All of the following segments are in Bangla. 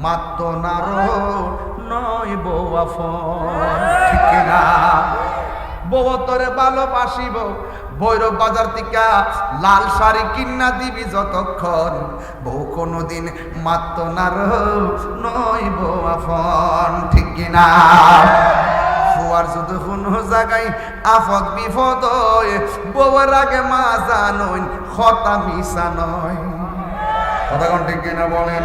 মাত্র নারো নয় ফোন ঠিক না বউ তোরে ভালোবাসিব। ভৈরব বাজার থেকে লাল শাড়ি কিনা দিবি যতক্ষণ? বউ কোনোদিন মাত্র নারো নয় বৌয়া ফোন ঠিক কিনা? ফুয়ার শুধু কোনো জায়গায় আফদ বিপদ বউয়ের আগে মা জানইন খতা মিশা নয়। কথা ঠিক কিনা বলেন?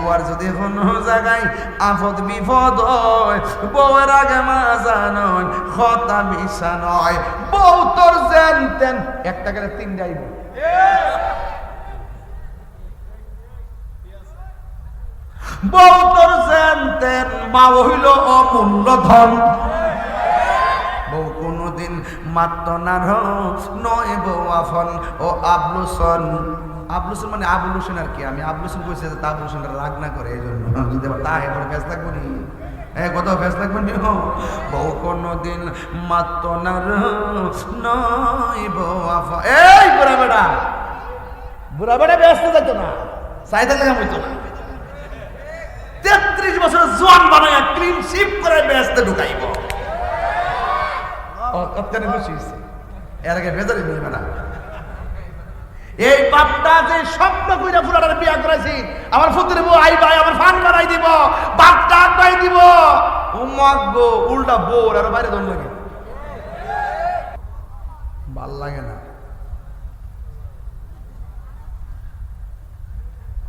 ফুয়ার যদি কোনো জায়গায় আফদ বিপদ হয়, বউয়ের আগে মা জানইন খতা মিশা নয়। বউ তোর জেন তেন। একটা করে তিন যাইব বউ তোর জেন তেন মা হইল অমূল্য ধন। বউ কোনোদিন মাত্র নয় বউ আফন ও আবলুসন। আবলুসন মানে আবুল হোসেন আর কি? আমি আবলুসন কইছি যে আবুল হোসেন রাগ না করে এই জন্য যদি তা এবার ফেস লাগবো নি? এ কত ফেস লাগবে নি? বউ কোনোদিন মাত্র নয় বউ আফন এই বুড়া বেটা! বুড়া বেটা ব্যস্ত যেত না সাইদের লেখা হইতো না। তেত্রিশ বছর জোয়ান বানায় ক্লিন শিপ করে ব্যস্ত ঢুকাইব। অত্যানে খুশি এর আগে ভেতরে নিবে না। এই বাপটা যে স্বপ্ন কইরা ফুলাটার বিয়া করাইছি, আমার ফুতুর বউ আই ভাই, আমার ফান বানাই দিব, বাপটা আটবাই দিব। ও মাগো উল্টা বোর, আর বাইরে দম লাগে ভালো লাগে না।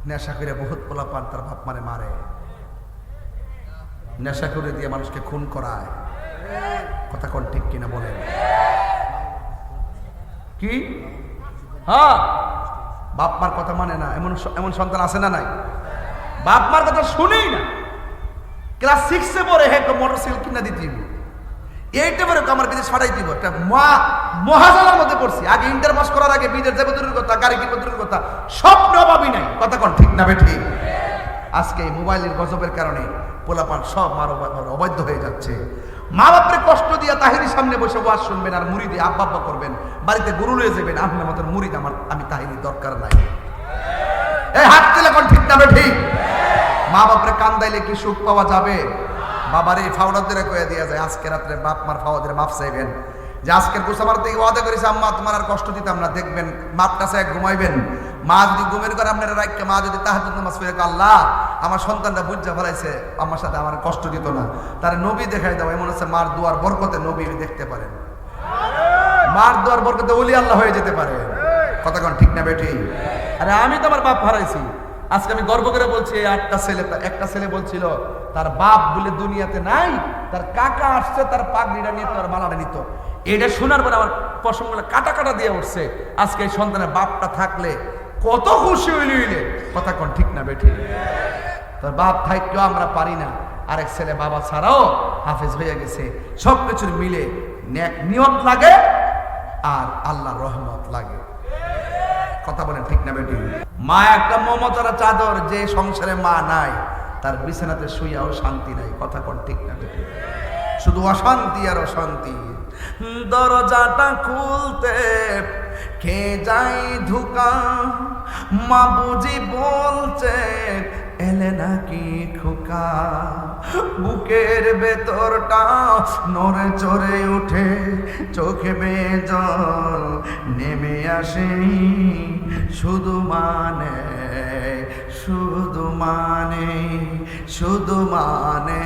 নেশা করে বহুত পোলা পান, তার বাপ মারে মারে। নেশা করে দিয়ে মানুষকে খুন করায়। কথা কোন ঠিক কিনা বলেন। কি? হ্যাঁ। বাপ মার কথা মানে না, এমন এমন সন্তান আছে না নাই? বাপ মার কথা শুনেই না। ক্লাস সিক্সে পরে হ্যাঁ মোটর সাইকেল কিনা দিতে এইটা পরে আমার কাছে ছাড়াই দিব একটা মহা, মহাজালার মধ্যে পড়ছি। আগে ইন্টার পাস করার আগে বিদের যাবে দূরের কথা, গাড়ি কিনবো দূরের কথা। স্বপ্ন ভাবি নাই। কথা কোন, ঠিক না বেঠি? আজকে এই মোবাইলের গজবের কারণে পোলাপান সব মার অবা- অবাধ্য হয়ে যাচ্ছে। মা বাপরে কষ্ট দিয়া তাহিরির সামনে বসে ওয়াজ শুনবেন আর মুড়ি দিয়ে আব্বা করবেন। বাড়িতে গরু লয়ে যাবেন আপনার মতন মুড়িদ আমার আমি তাহিরির দরকার নাই। এই হাত তুলে কোন ঠিক না ঠিক মা বাপরে কান্দাইলে কি সুখ পাওয়া যাবে? বাবার, এই ফাউডাদের কয়ে দিয়া যায়, আজকে রাত্রে বাপ মার ফাওয়াদের মাপ চাইবেন। যে আজকের গোসা মারতে ওয়াদা করেছে, আম্মা, তোমার আর কষ্ট দিতাম না, দেখবেন মাপ কাছে ঘুমাইবেন। মা যদি ঘুমের করে আপনারা রাখকে মা যদি তাহার জন্য মাস ফিরে আল্লাহ আমার সন্তানটা বুঝা ফেলাইছে, আমার সাথে আমার কষ্ট দিত না। তার নবী দেখাই দাও, এমন হচ্ছে মার দুয়ার বরকতে নবী দেখতে পারেন মার দুয়ার বরকতে ওলি আল্লাহ হয়ে যেতে পারে। কতক্ষণ ঠিক না বেটি আরে আমি তো আমার বাপ হারাইছি। আজকে আমি গর্ব করে বলছি, এই আটটা ছেলে, একটা ছেলে বলছিল, তার বাপ বলে দুনিয়াতে নাই, তার কাকা আসছে, তার পাগড়িটা নিয়ে তার মালাটা নিত। এটা শোনার পরে আমার পশমগুলো কাটা কাটা দিয়ে উঠছে। আজকে এই সন্তানের বাপটা থাকলে কত খুশি হইলি হইলে। কথা কোন ঠিক না বেঠি? তোর বাপ থাকলেও আমরা পারি না। আরেক ছেলে বাবা ছাড়াও হাফেজ হয়ে গেছে। সব কিছুর মিলে নিয়ত লাগে আর আল্লাহ রহমত লাগে। কথা বলেন ঠিক না বেটি? মা একটা মমতারা চাদর, যে সংসারে মা নাই, তার বিছানাতে শুইয়াও শান্তি নাই। কথা কোন ঠিক না বেটি? শুধু অশান্তি আর অশান্তি। দরজাটা খুলতে কে যাই ধুকা? মা বুঝি বলছে এলে নাকি খোকা? বুকের ভেতরটা নড়ে চড়ে উঠে, চোখে বেজল নেমে আসেনি। শুধু মানে শুধু মানে শুধু মানে।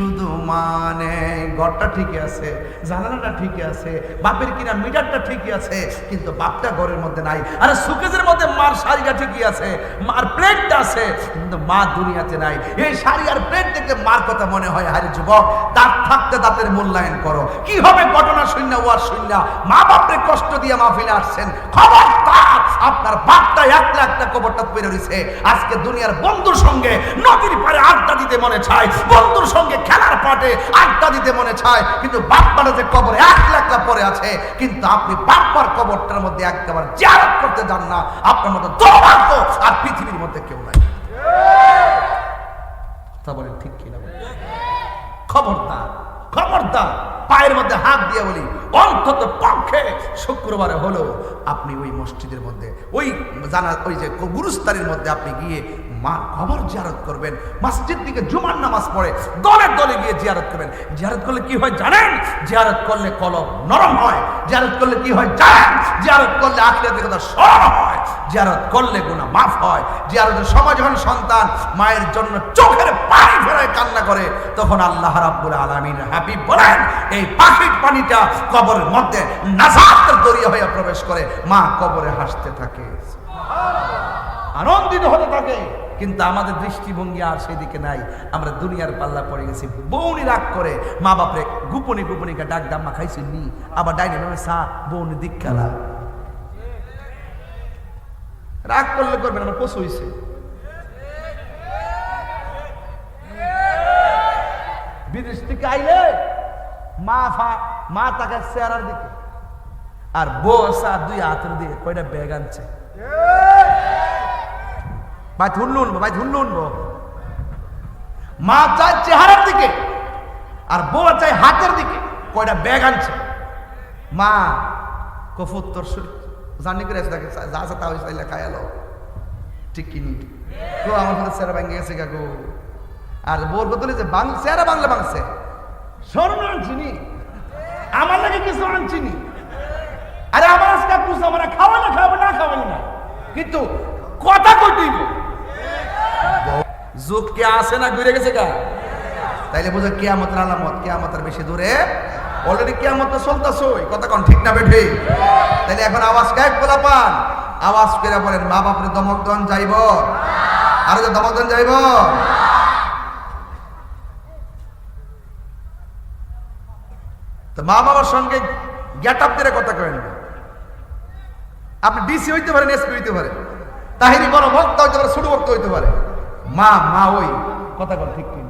শুধু মানে ঘরটা ঠিকই আছে, জানালাটা ঠিকই আছে, বাপের কিনা মিটারটা ঠিকই আছে, কিন্তু বাপটা ঘরের মধ্যে নাই। আরে সুকেজের মধ্যে মার শাড়িটা ঠিকই আছে, মার প্লেটটা আছে, কিন্তু মা দুনিয়াতে নাই। এই শাড়ি আর প্লেট দেখলে মার কথা মনে হয় আরে যুবক, দাঁত থাকতে দাঁতের মূল্যায়ন করো। কি হবে ঘটনা শূন্য ওয়ার শূন্য মা বাপরে কষ্ট দিয়ে মাহফিলে আসছেন। খবর আপনার বাপটা এক লাখটা কবরটা পেরে রয়েছে। আজকে দুনিয়ার বন্ধুর সঙ্গে নদীর পারে আড্ডা দিতে মনে চায়। বন্ধুর সঙ্গে খেলার পাটে আড্ডা দিতে মনে চায়। কিন্তু বাপ্পাটা যে কবরে এক লাখটা পরে আছে, কিন্তু আপনি বাপ্পার কবরটার মধ্যে একবার জিয়ারত করতে যান না। আপনার মতো দুর্ভাগ্য আর পৃথিবীর মধ্যে কেউ নাই। কথা বলেন, ঠিক কিনা? খবরদার খবরদার। পায়ের মধ্যে হাত দিয়ে বলি, অন্তত পক্ষে শুক্রবারে হলো আপনি ওই মসজিদের মধ্যে, ওই জানা, ওই যে গুরুস্তারির মধ্যে আপনি গিয়ে মা কবর জিয়ারত করবেন, মসজিদ দিকে জুমার নামাজ পড়ে দলে দলে গিয়ে জিয়ারত করবেন। জিয়ারত করলে কি হয় জানেন? জিয়ারত করলে কলম নরম হয়। জিয়ারত করলে কি হয় জানেন? জিয়ারত করলে আখিরাতের কথা স্মরণ হয় জিয়ারত করলে গুনাহ মাফ হয়। জিয়ারতের সময় যখন সন্তান মায়ের জন্য চোখের পানি ফেরায় কান্না করে, তখন আল্লাহ রাব্বুল আলামিন হাবিব বলেন, এই পাখির পানিটা কবরের মধ্যে নাজাতের দরিয়া হয়ে প্রবেশ করে। মা কবরে হাসতে থাকে। আনন্দিত হতে থাকে। কিন্তু আমাদের দৃষ্টিভঙ্গি আর সেদিকে নাই। আমরা দুনিয়ার পাল্লা পড়ে গেছি। বউনি রাগ করে মা বাপরে গোপনে গোপনিকে ডাক দাম্মা খাইছি নি। আবার ডাইনে সা, বউনি দিক খেলা। রাগ করলে করবেন, আমার পশু হইছে। বিদেশ থেকে আইলে মা ফা, মা তাকে চেহারার দিকে, আর বউ সা দুই হাতের দিকে কয়টা ব্যাগ আনছে। ভাই ধুল্লু উনবো ভাই ধুল্লু উনবো। মা চায় চেহারার দিকে, আর বউ চায় হাতের দিকে, কয়টা ব্যাগ আনছে। মা কফুত্তর জানি করে এসে যা আছে তা হয়েছে খাই এলো ঠিক কিনি তো আমার সাথে চেহারা ভেঙে গেছে কাকু আর বোর বদলে যে বাং চেহারা বাংলা বাংছে। স্বর্ণ আনছিনি। আমার লাগে কি কিছু চিনি আরে আমার আজকে পুষো আমরা খাওয়ালে খাব না খাওয়ালে না কিন্তু কথা কই তুই যুগ কে আসে না, ঘুরে গেছে গা। তাইলে বুঝো কেয়ামতের আলামত, কেয়ামতের বেশি দূরে অলরেডি কেয়ামত তো চলতেছই কথা কন ঠিক না বেঠে? তাইলে এখন আওয়াজ গায়ে খোলা পান? আওয়াজ করে বলেন, মা বাপরে দমক দন যাইব। আর যে দমক দন যাইব? তো মা বাবার সঙ্গে গেট আপ দিয়ে কথা কেন আপনি ডিসি হইতে পারেন এসপি হইতে পারে তাহিরি বড় ভক্ত হইতে পারে, ছোট ভক্ত হইতে পারে। মা মা ওই, কথা কন ঠিক কিনা?